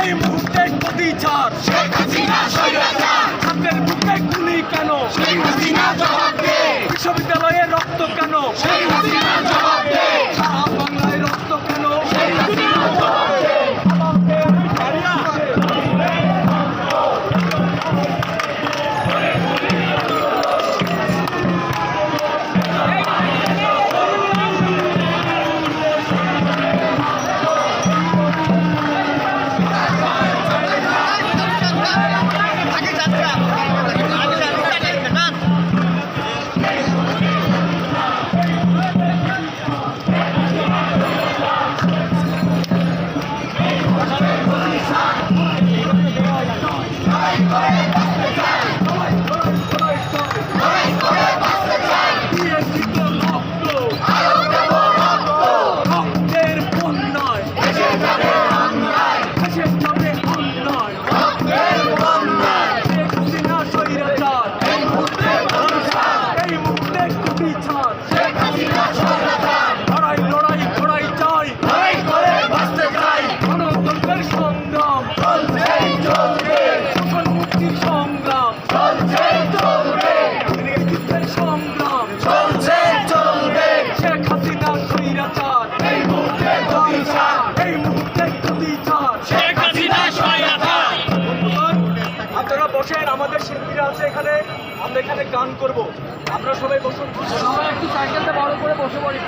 এই মুহূর্তে গদি ছাত্রছাত্রীরা আছে এখানে, আমরা এখানে গান করব। আমরা সবাই বসুন। একটু সাইকেলটা বড় করে বসে পড়ি